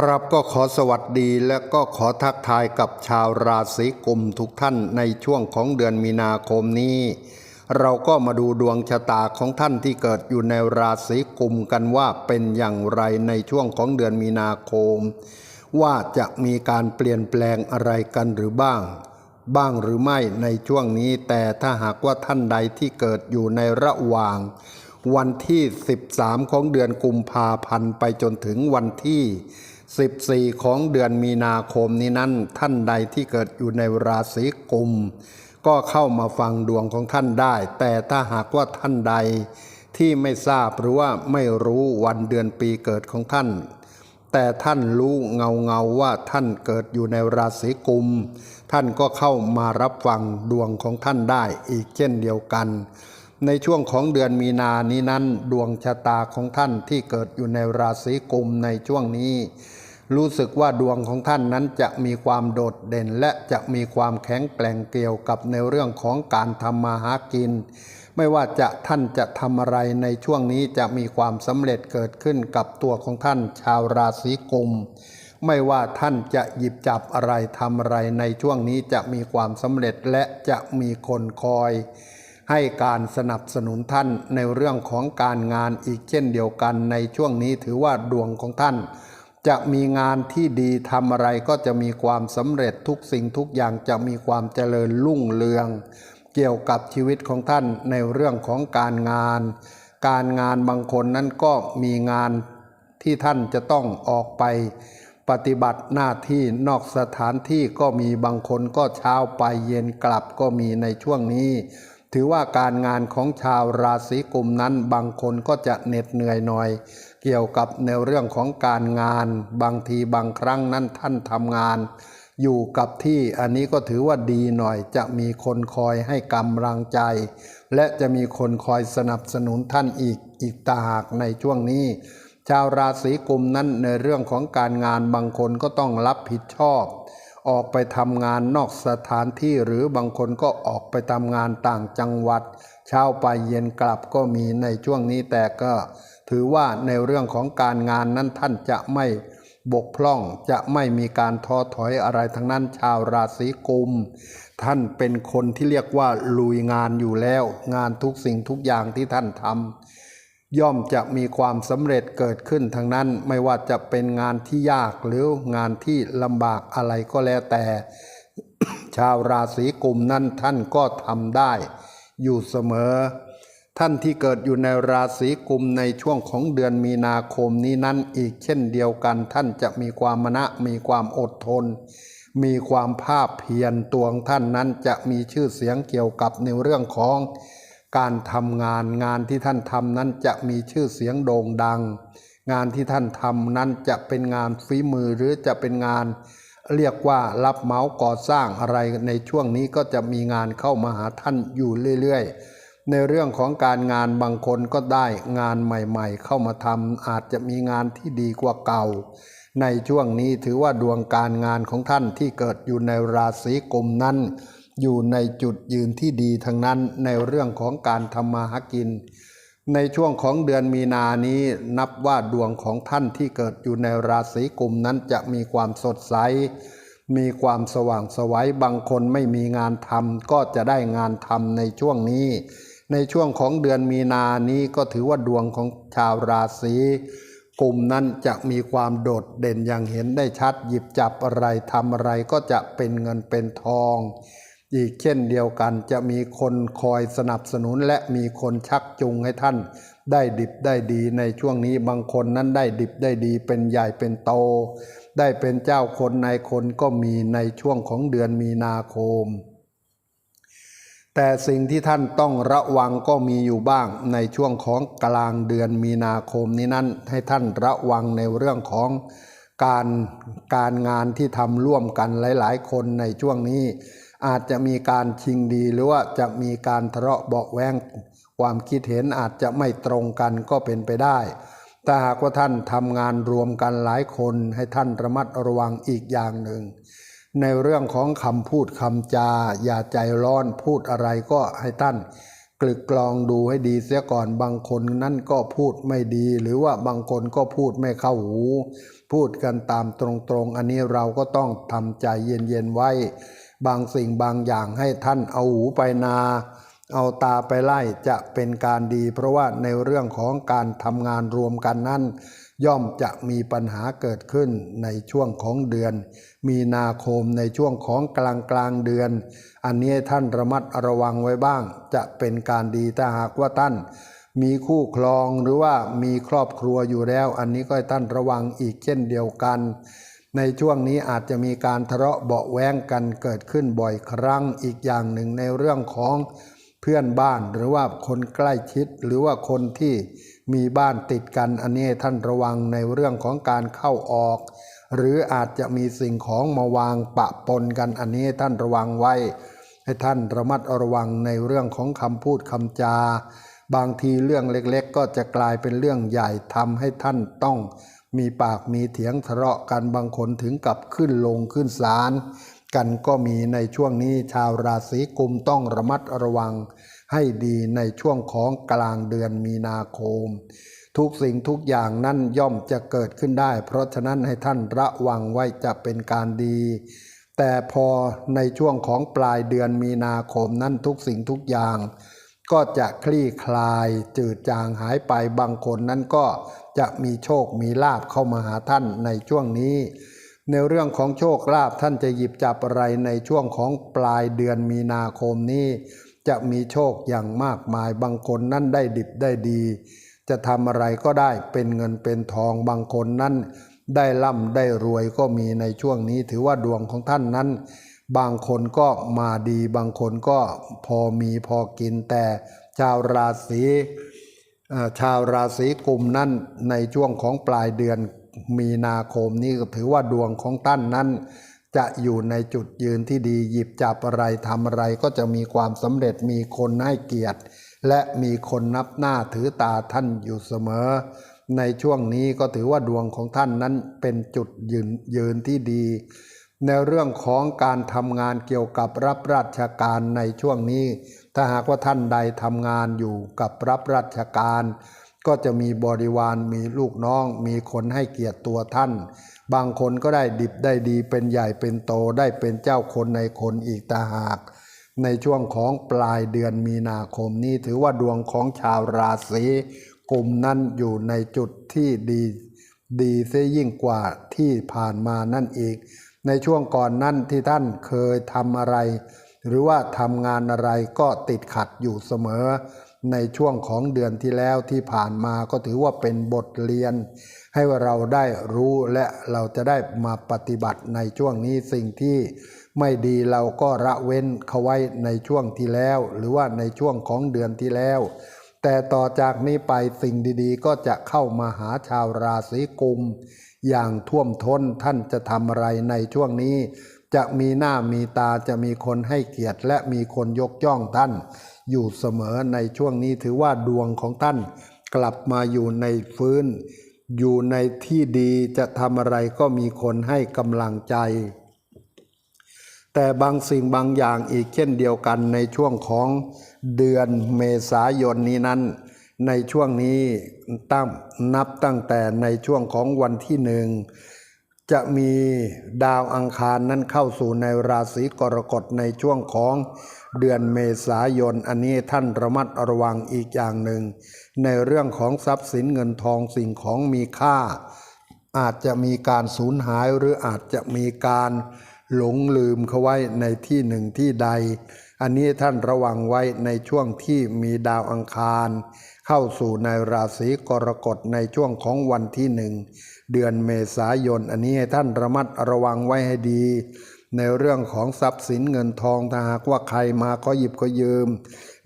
ครับก็ขอสวัสดีและก็ขอทักทายกับชาวราศีกุมทุกท่านในช่วงของเดือนมีนาคมนี้ เราก็มาดูดวงชะตาของท่านที่เกิดอยู่ในราศีกุมกันว่าเป็นอย่างไรในช่วงของเดือนมีนาคม ว่าจะมีการเปลี่ยนแปลงอะไรกันหรือบ้าง บ้างหรือไม่ในช่วงนี้ แต่ถ้าหากว่าท่านใดที่เกิดอยู่ในระหว่าง วันที่ 13 ของเดือนกุมภาพันธ์ไปจนถึงวันที่ 14 ของเดือนมีนาคมนี้นั้นท่านใดที่เกิดอยู่ในราศีกุม ก็เข้ามาฟังดวงของท่านได้ แต่ถ้าหากว่าท่านใดที่ไม่ทราบหรือว่าไม่รู้วันเดือนปีเกิดของท่าน แต่ท่านรู้เงาเงาๆว่าท่านเกิดอยู่ในราศีกุม ท่านก็เข้ามารับฟังดวงของท่านได้อีกเช่นเดียวกัน ในช่วงของเดือนมีนานี้นั้น ดวงชะตาของท่านที่เกิดอยู่ในราศีกุมในช่วงนี้ รู้สึกว่าดวงของท่านนั้นจะมีความโดดเด่น และจะมีความแข็งแกร่งเกี่ยวกับในเรื่องของการทำมาหากิน ไม่ว่าจะท่านจะทำอะไรในช่วงนี้จะมีความสำเร็จเกิดขึ้นกับตัวของท่านชาวราศีกุมไม่ว่าท่านจะหยิบจับอะไรทำอะไรในช่วงนี้จะมีความสำเร็จและจะมีคนคอย ให้การสนับสนุนท่านในเรื่องของการงานอีกเช่นเดียวกันในช่วงนี้ถือว่าดวงของท่าน จะมีงานที่ดีทำอะไรก็จะมีความสำเร็จทุกสิ่งทุกอย่างจะมีความเจริญรุ่งเรือง เกี่ยวกับชีวิตของท่านในเรื่องของการงาน การงานบางคนนั้นก็มีงานที่ท่านจะต้องออกไปปฏิบัติหน้าที่นอกสถานที่ก็มีบางคนก็เช้าไปเย็นกลับก็มีในช่วงนี้ ถือว่าการงานของชาวราศีกุมนั้นบางคนก็จะเหน็ดเหนื่อยหน่อย เกี่ยวกับในเรื่องของการงาน บางทีบางครั้งนั้นท่านทำงาน อยู่กับที่อันนี้ก็ถือว่าดีหน่อยจะมีคนคอยให้กำลังใจ และจะมีคนคอยสนับสนุนท่านอีกอีกตาหากในช่วงนี้ ชาวราศีกุมนั้นในเรื่องของการงานบางคนก็ต้องรับผิดชอบ ออกไปทำงานนอกสถานที่หรือบางคนก็ออกไปทำงานต่างจังหวัด เช้าไปเย็นกลับก็มีในช่วงนี้แต่ก็ ถือว่าในเรื่องของการงานนั้นท่านจะไม่บกพร่องจะไม่มีการท้อถอยอะไรทั้งนั้นชาวราศีกุม ท่านเป็นคนที่เรียกว่าลุยงานอยู่แล้ว งานทุกสิ่งทุกอย่างที่ท่านทำ ย่อมจะมีความสำเร็จเกิดขึ้นทั้งนั้นไม่ว่าจะเป็นงานที่ยากหรืองานที่ลำบากอะไรก็แล้วแต่ ชาวราศีกุมนั้นท่านก็ทำได้ อยู่เสมอ ท่านที่เกิดอยู่ในราศีกุมในช่วงของเดือนมีนาคมนี้นั้นอีกเช่นเดียวกัน ท่านจะมีความมณะมีความอดทน มีความภาคเพียรตัวของท่านนั้นจะมีชื่อเสียงเกี่ยวกับในเรื่องของ การทำงานงานที่ท่านทำนั้นจะมีชื่อเสียงโด่งดัง งานที่ท่านทำนั้นจะเป็นงานฝีมือหรือจะเป็นงานเรียกว่ารับเหมาก่อสร้างอะไรในช่วงนี้ก็จะมีงานเข้ามาหาท่านอยู่เรื่อยๆ ในเรื่องของการงานบางคนก็ได้งานใหม่ๆ เข้ามาทำอาจจะมีงานที่ดีกว่าเก่า ในช่วงนี้ถือว่าดวงการงานของท่านที่เกิดอยู่ในราศีกุมนั้น อยู่ในจุดยืนที่ดีทั้งนั้นในเรื่องของการทำมาหากิน ในช่วงของเดือนมีนานี้นับว่าดวงของท่านที่เกิดอยู่ในราศีกุมนั้นจะมีความสดใส มีความสว่างสวัยบางคนไม่มีงานทำก็จะได้งานทำในช่วงนี้ ในช่วงของเดือนมีนานี้ก็ถือว่าดวงของชาวราศีกุมนั้นจะมีความโดดเด่นอย่างเห็นได้ชัด หยิบจับอะไรทำอะไรก็จะเป็นเงินเป็นทอง อีกเช่นเดียวกันจะมีคนคอยสนับสนุนและมีคนชักจูงให้ท่าน ได้ดิบได้ดีในช่วงนี้บางคนนั้นได้ดิบได้ดีเป็นใหญ่เป็นโต ได้เป็นเจ้าคนนายคนก็มีในช่วงของเดือนมีนาคม แต่สิ่งที่ท่านต้องระวังก็มีอยู่บ้างในช่วงของกลางเดือนมีนาคมนี้นั้นให้ท่านระวังในเรื่องของการการงานที่ทำร่วมกันหลาย ๆ คนในช่วงนี้ อาจจะมีการชิงดีหรือว่าจะมีการทะเลาะเบาแวงความคิดเห็นอาจจะไม่ตรงกันก็เป็นไปได้แต่หากว่าท่านทำงานรวมกันหลายคนให้ท่านระมัดระวังอีกอย่างหนึ่ง ในเรื่องของคำพูดคำจา อย่าใจร้อนพูดอะไรก็ให้ท่าน กลึกกลองดูให้ดีเสียก่อนบางคนนั่นก็พูดไม่ดี หรือว่าบางคนก็พูดไม่เข้าหู พูดกันตามตรงๆ อันนี้เราก็ต้องทำใจเย็นๆไว้ บางสิ่งบางอย่างให้ท่านเอาหูไปนา เอาตาไปไล่จะเป็นการดี เพราะว่าในเรื่องของการทำงานรวมกันนั้น ย่อมจะมีปัญหาเกิดขึ้นในช่วงของเดือน มีนาคมในช่วงของกลางกลางเดือน อันนี้ท่านระมัดระวังไว้บ้าง จะเป็นการดีถ้าหากว่าท่าน มีคู่ครองหรือว่ามีครอบครัวอยู่แล้ว อันนี้ก็ให้ท่านระวังอีกเช่นเดียวกัน ในช่วงนี้อาจจะมีการทะเลาะเบาแว้งกันเกิดขึ้นบ่อยครั้งอีกอย่างหนึ่งในเรื่องของเพื่อนบ้านหรือว่าคนใกล้ชิดหรือว่าคนที่ มีบ้านติดกันอันนี้ท่านระวังในเรื่องของการเข้าออก หรืออาจจะมีสิ่งของมาวางปะปนกันอันนี้ท่านระวังไว้ ให้ท่านระมัดระวังในเรื่องของคำพูดคำจา บางทีเรื่องเล็กๆ ก็จะกลายเป็นเรื่องใหญ่ทำให้ท่านต้องมีปากมีเถียงทะเลาะกันบางคนถึงกับขึ้นลงขึ้นศาลกันก็มีในช่วงนี้ชาวราศีกุมต้องระมัดระวัง ให้ดีในช่วงของกลางเดือนมีนาคม ทุกสิ่งทุกอย่างนั้นย่อมจะเกิดขึ้นได้ เพราะฉะนั้นให้ท่านระวังไว้จะเป็นการดี แต่พอในช่วงของปลายเดือนมีนาคมนั้นทุกสิ่งทุกอย่าง ก็จะคลี่คลาย จืดจางหายไปบางคนนั้นก็จะมีโชคมีลาบเข้ามาหาท่านในช่วงนี้ในเรื่องของโชคลาภท่านจะหยิบจับอะไรในช่วงของปลายเดือนมีนาคมนี้ จะมีโชคอย่างมากมายบางคนนั้นได้ดิบได้ดี จะทำอะไรก็ได้เป็นเงินเป็นทองบางคนนั้น ได้ร่ำได้รวยก็มีในช่วงนี้ ถือว่าดวงของท่านนั้น บางคนก็มาดีบางคนก็พอมีพอกินแต่ชาวราศีชาวราศีกุมนั่นในช่วงของปลายเดือนมีนาคมนี้ก็ถือว่าดวงของท่านนั้น จะอยู่ในจุดยืนที่ดีหยิบจับอะไรทำอะไรก็จะมีความสำเร็จมีคนให้เกียรติ และมีคนนับหน้าถือตาท่านอยู่เสมอ ในช่วงนี้ก็ถือว่าดวงของท่านนั้นเป็นจุดยืนยืนที่ดี ในเรื่องของการทำงานเกี่ยวกับรับราชการในช่วงนี้ ถ้าหากว่าท่านใดทำงานอยู่กับรับราชการ ก็จะมีบริวารมีลูกน้อง มีคนให้เกียรติตัวท่าน บางคนก็ได้ดิบได้ดีเป็นใหญ่เป็นโตได้เป็นเจ้าคนในคนอีกตาหาก ในช่วงของปลายเดือนมีนาคมนี้ถือว่าดวงของชาวราศีกุมนั้นอยู่ในจุดที่ดีดีเสียยิ่งกว่าที่ผ่านมานั่นอีก ในช่วงก่อนนั้นที่ท่านเคยทำอะไร หรือว่าทำงานอะไรก็ติดขัดอยู่เสมอ ในช่วงของเดือนที่แล้วที่ผ่านมาก็ถือว่าเป็นบทเรียน ให้เราได้รู้และเราจะได้มาปฏิบัติในช่วงนี้สิ่งที่ไม่ดีเราก็ละเว้นเขาไว้ในช่วงที่แล้ว หรือว่าในช่วงของเดือนที่แล้ว แต่ต่อจากนี้ไปสิ่งดีๆ ก็จะเข้ามาหาชาวราศีกุม อย่างท่วมท้นท่านจะทำอะไรในช่วงนี้ จะมีหน้ามีตาจะมีคนให้เกียรติ และมีคนยกย่องท่าน อยู่เสมอในช่วงนี้ถือว่าดวงของท่านกลับมาอยู่ในฟื้น อยู่ในที่ดีจะทำอะไรก็มีคนให้กำลังใจ แต่บางสิ่งบางอย่างอีกเช่นเดียวกันในช่วงของเดือนเมษายนนี้นั้น ในช่วงนี้ตั้งนับตั้งแต่ในช่วงของวันที่หนึ่ง จะมีดาวอังคารนั้นเข้าสู่ในราศีกรกฎในช่วงของเดือนเมษายน อันนี้ท่านระมัดระวังอีกอย่างหนึ่ง ในเรื่องของทรัพย์สินเงินทองสิ่งของมีค่า อาจจะมีการสูญหายหรืออาจจะมีการหลงลืมเขาไว้ในที่หนึ่งที่ใด อันนี้ท่านระวังไว้ในช่วงที่มีดาวอังคาร เข้าสู่ในราศีกรกฎในช่วงของวันที่หนึ่งเดือนเมษายน อันนี้ให้ท่านระมัดระวังไว้ให้ดี ในเรื่องของทรัพย์สินเงินทองถ้าหากว่าใครมาก็หยิบก็ยืม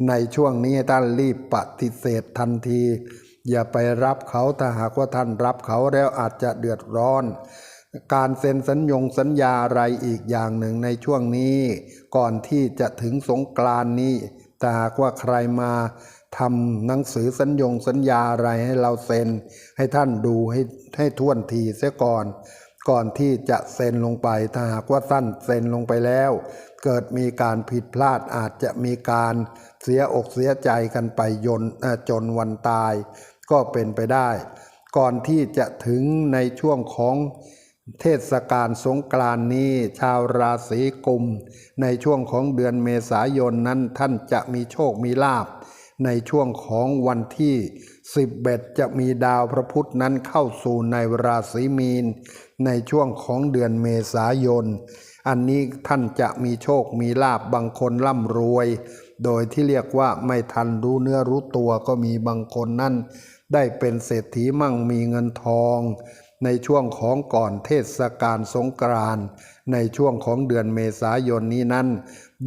ในช่วงนี้ท่านรีบปฏิเสธทันที อย่าไปรับเขาถ้าหากว่าท่านรับเขาแล้วอาจจะเดือดร้อน การเซ็นสัญญงสัญญาอะไรอีกอย่างหนึ่งในช่วงนี้ ก่อนที่จะถึงสงกรานนี้ถ้าหากว่าใครมาทำหนังสือสัญญงสัญญาอะไรให้เราเซ็น ให้ท่านดูให้ให้ท่วนทีเสียก่อน ก่อนที่จะเซ็นลงไปถ้าหากว่าท่านเซ็นลงไปแล้ว เกิดมีการผิดพลาดอาจจะมีการเสียอกเสียใจกันไปยนจนวันตาย ก็เป็นไปได้ ก่อนที่จะถึงในช่วงของ เทศกาลสงกรานนี้ ชาวราศีกุม ในช่วงของเดือนเมษายนนั้นท่านจะมีโชคมีลาภในช่วงของวันที่ 11 จะมีดาวพระพุธนั้นเข้าสู่ในราศีมีน ในช่วงของเดือนเมษายน อันนี้ท่านจะมีโชคมีลาบบางคนร่ำรวย โดยที่เรียกว่าไม่ทันรู้เนื้อรู้ตัวก็มีบางคนนั่นได้เป็นเศรษฐีมั่งมีเงินทอง ในช่วงของก่อนเทศกาลสงกรานต์ในช่วงของเดือนเมษายนนี้นั้น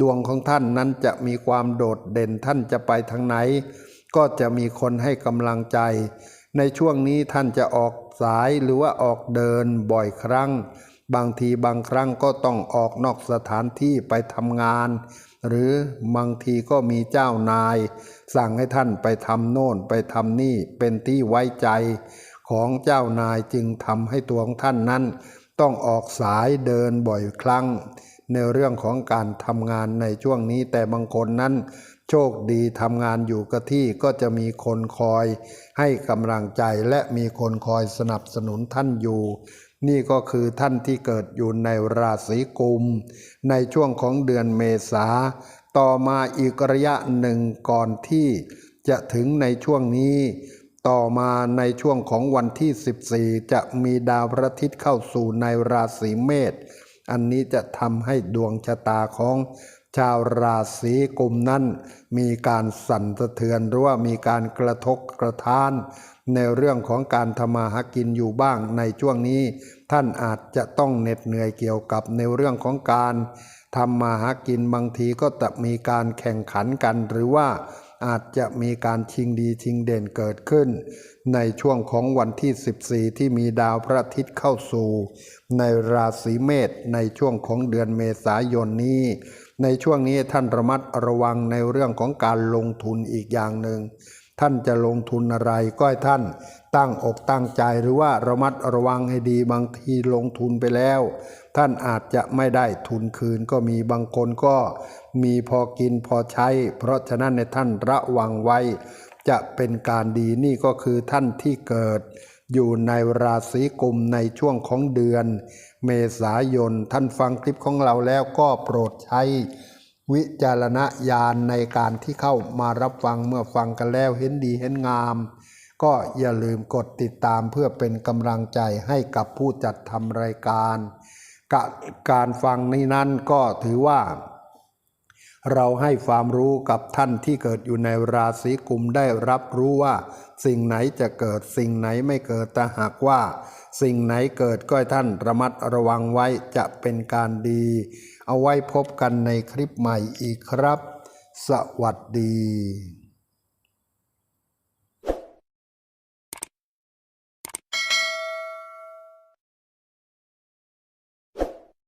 ดวงของท่านนั้นจะมีความโดดเด่นท่านจะไปทางไหน ก็จะมีคนให้กำลังใจ ในช่วงนี้ท่านจะออกสายหรือว่าออกเดินบ่อยครั้ง บางทีบางครั้งก็ต้องออกนอกสถานที่ไปทำงาน หรือบางทีก็มีเจ้านาย สั่งให้ท่านไปทำโน่นไปทำนี่เป็นที่ไว้ใจ ของเจ้านายจึงทำให้ตัวของท่านนั้น ต้องออกสายเดินบ่อยครั้ง ในเรื่องของการทำงานในช่วงนี้แต่บางคนนั้น โชคดีทำงานอยู่กับที่ก็จะมีคนคอยให้กำลังใจและมีคนคอยสนับสนุนท่านอยู่นี่ก็คือท่านที่เกิดอยู่ในราศีกุม ในช่วงของเดือนเมษา ต่อมาอีกระยะหนึ่งก่อนที่จะถึงในช่วงนี้ ต่อมาในช่วงของวันที่ 14 จะมีดาวพระอาทิตย์เข้าสู่ในราศีเมษ อันนี้จะทำให้ดวงชะตาของชาวราศีกุมนั้น มีการสั่นสะเทือนหรือว่ามีการกระทบกระทาน ในเรื่องของการทำมาหากินอยู่บ้างในช่วงนี้ ท่านอาจจะต้องเหน็ดเหนื่อยเกี่ยวกับในเรื่องของการทำมาหากินบางทีก็จะมีการแข่งขันกันหรือว่า อาจจะมีการชิงดีชิงเด่นเกิดขึ้น ในช่วงของวันที่ 14 ที่มีดาวพระอาทิตย์เข้าสู่ ในราศีเมษในช่วงของเดือนเมษายนนี้ ในช่วงนี้ท่านระมัดระวังในเรื่องของการลงทุนอีกอย่างหนึ่งท่านจะลงทุนอะไรก็ให้ท่านตั้งอกตั้งใจหรือว่าระมัดระวังให้ดีบางทีลงทุนไปแล้ว ท่านอาจจะไม่ได้ทุนคืนก็มีบางคนก็มีพอกินพอใช้ เพราะฉะนั้นในท่านระวังไว้ จะเป็นการดีนี่ก็คือท่านที่เกิด อยู่ในราศีกุมในช่วงของเดือน เมษายนท่านฟังคลิปของเราแล้วก็โปรดใช้ วิจารณญาณในการที่เข้ามารับฟังเมื่อฟังกันแล้วเห็นดีเห็นงาม ก็อย่าลืมกดติดตามเพื่อเป็นกำลังใจให้กับผู้จัดทำรายการ กการฟังนี้นั้นก็ถือว่า เราให้ความรู้กับท่านที่เกิดอยู่ในราศีกุมได้รับรู้ว่า สิ่งไหนจะเกิดสิ่งไหนไม่เกิดแต่หากว่า สิ่งไหนเกิดก็ให้ท่านระมัดระวังไว้จะเป็นการดี เอาไว้พบกันในคลิปใหม่อีกครับ สวัสดี